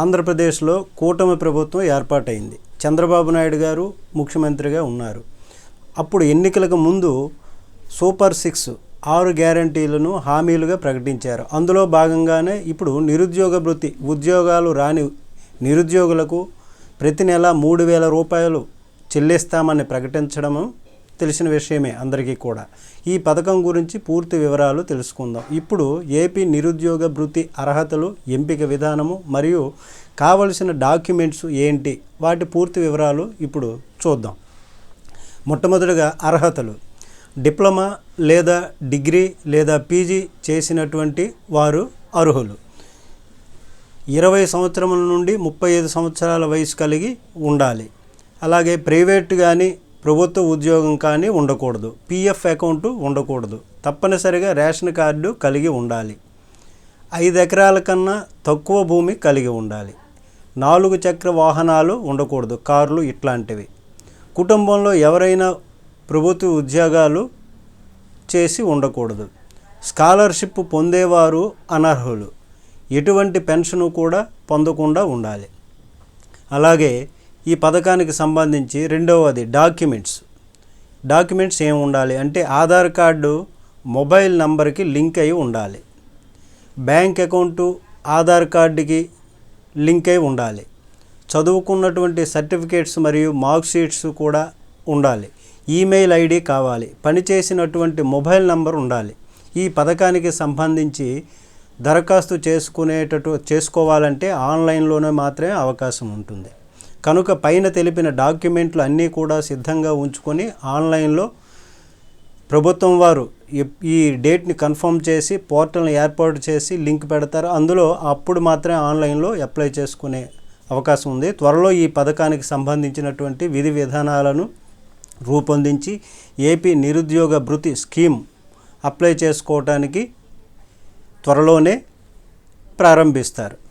ఆంధ్రప్రదేశ్లో కూటమి ప్రభుత్వం ఏర్పాటైంది. చంద్రబాబు నాయుడు గారు ముఖ్యమంత్రిగా ఉన్నారు. అప్పుడు ఎన్నికలకు ముందు సూపర్ సిక్స్ ఆరు గ్యారంటీలను హామీలుగా ప్రకటించారు. అందులో భాగంగానే ఇప్పుడు నిరుద్యోగ వృత్తి ఉద్యోగాలు రాని నిరుద్యోగులకు ప్రతి నెల మూడు వేల రూపాయలు చెల్లిస్తామని ప్రకటించడము తెలిసిన విషయమే అందరికీ కూడా. ఈ పథకం గురించి పూర్తి వివరాలు తెలుసుకుందాం. ఇప్పుడు ఏపీ నిరుద్యోగ భృతి అర్హతలు ఎంపిక విధానము మరియు కావలసిన డాక్యుమెంట్స్ ఏంటి? వాటి పూర్తి వివరాలు ఇప్పుడు చూద్దాం. మొట్టమొదటిగా అర్హతలు. డిప్లొమా లేదా డిగ్రీ లేదా పీజీ చేసినటువంటి వారు అర్హులు. ఇరవై సంవత్సరముల నుండి ముప్పై ఐదు సంవత్సరాల వయసు కలిగి ఉండాలి. అలాగే ప్రైవేట్ కానీ ప్రభుత్వ ఉద్యోగం కానీ ఉండకూడదు. పిఎఫ్ అకౌంట్ ఉండకూడదు. తప్పనిసరిగా రేషన్ కార్డు కలిగి ఉండాలి. ఐదు ఎకరాల కన్నా తక్కువ భూమి కలిగి ఉండాలి. నాలుగు చక్ర వాహనాలు ఉండకూడదు. కార్లు ఇట్లాంటివి. కుటుంబంలో ఎవరైనా ప్రభుత్వ ఉద్యోగాలు చేసి ఉండకూడదు. స్కాలర్షిప్ పొందేవారు అనర్హులు. ఎటువంటి పెన్షన్ కూడా పొందకుండా ఉండాలి. అలాగే ఈ పథకానికి సంబంధించి రెండవది డాక్యుమెంట్స్. డాక్యుమెంట్స్ ఏమి ఉండాలి? అంటే ఆధార్ కార్డు మొబైల్ నంబర్కి లింక్ అయి ఉండాలి. బ్యాంక్ అకౌంటు ఆధార్ కార్డుకి లింక్ అయి ఉండాలి. చదువుకున్నటువంటి సర్టిఫికేట్స్ మరియు మార్క్ షీట్స్ కూడా ఉండాలి. ఈమెయిల్ ఐడి కావాలి. పనిచేసినటువంటి మొబైల్ నంబర్ ఉండాలి. ఈ పథకానికి సంబంధించి దరఖాస్తు చేసుకునేటట్టు చేసుకోవాలంటే ఆన్లైన్లోనే మాత్రమే అవకాశం ఉంటుంది. కనుక పైన తెలిపిన డాక్యుమెంట్లు అన్నీ కూడా సిద్ధంగా ఉంచుకొని ఆన్లైన్లో ప్రభుత్వం వారు ఈ- డేట్ని కన్ఫర్మ్ చేసి పోర్టల్ని ఏర్పాటు చేసి లింక్ పెడతారు. అందులో అప్పుడు మాత్రమే ఆన్లైన్లో అప్లై చేసుకునే అవకాశం ఉంది. త్వరలో ఈ పథకానికి సంబంధించినటువంటి విధి విధానాలను రూపొందించి ఏపీ నిరుద్యోగ భృతి స్కీమ్ అప్లై చేసుకోవటానికి త్వరలోనే ప్రారంభిస్తారు.